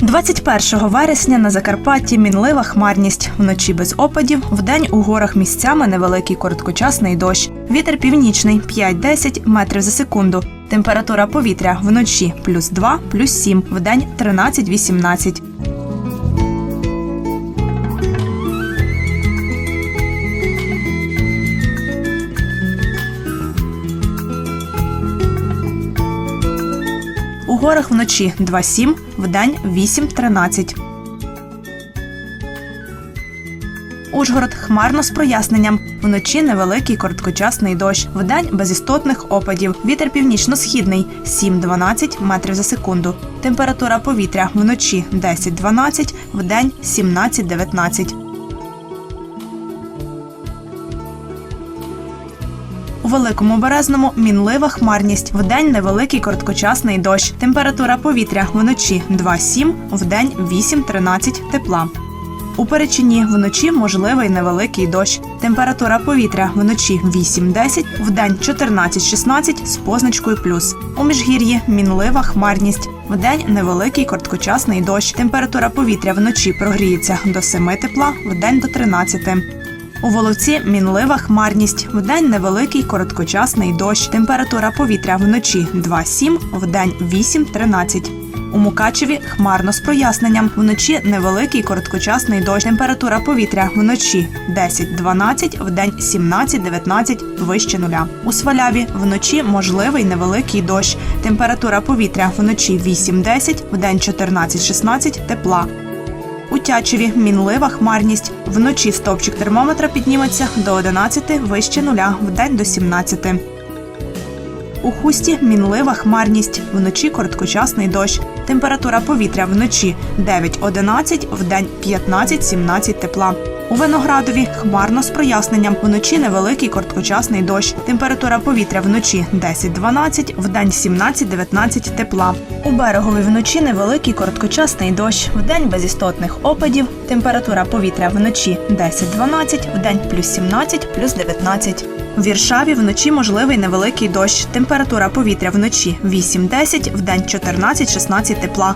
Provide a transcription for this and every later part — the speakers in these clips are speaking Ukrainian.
21 вересня на Закарпатті мінлива хмарність. Вночі без опадів, вдень у горах місцями невеликий короткочасний дощ. Вітер північний 5-10 метрів за секунду. Температура повітря вночі плюс 2, плюс 7, вдень 13-18. Горах вночі 2-7, вдень 8-13. Ужгород хмарно з проясненням. Вночі невеликий короткочасний дощ. Вдень без істотних опадів. Вітер північно-східний 7-12 метрів за секунду. Температура повітря вночі 10-12, вдень 17-19. Великому березному мінлива хмарність. Вдень невеликий короткочасний дощ. Температура повітря вночі 2-7, вдень 8-13 тепла. У Перечині вночі можливий невеликий дощ. Температура повітря вночі 8-10, вдень 14-16 з позначкою плюс. У міжгір'ї мінлива хмарність. Вдень невеликий короткочасний дощ. Температура повітря вночі прогріється до 7 тепла, вдень до 13. У Воловці мінлива хмарність. Вдень невеликий короткочасний дощ. Температура повітря вночі 2-7, вдень 8-13. У Мукачеві хмарно з проясненням. Вночі невеликий короткочасний дощ. Температура повітря вночі 10-12, вдень 17-19, вище нуля. У Сваляві вночі можливий невеликий дощ. Температура повітря вночі 8-10, вдень 14-16, тепла. У Тячеві мінлива хмарність. Вночі стовпчик термометра підніметься до 11 вище нуля, вдень до 17. У хусті мінлива хмарність. Вночі короткочасний дощ. Температура повітря вночі 9-11, вдень 15-17 тепла. У Виноградові хмарно з проясненням. Вночі невеликий короткочасний дощ. Температура повітря вночі 10-12, вдень 17-19 тепла. У берегові вночі невеликий короткочасний дощ. Вдень без істотних опадів. Температура повітря вночі 10-12, вдень плюс 17, плюс 19. У Віршаві вночі можливий невеликий дощ. Температура повітря вночі 8-10, вдень 14-16 тепла.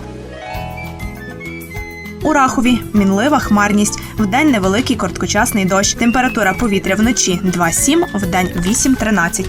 У Рахові мінлива хмарність. Вдень невеликий короткочасний дощ. Температура повітря вночі 2-7, вдень 8-13.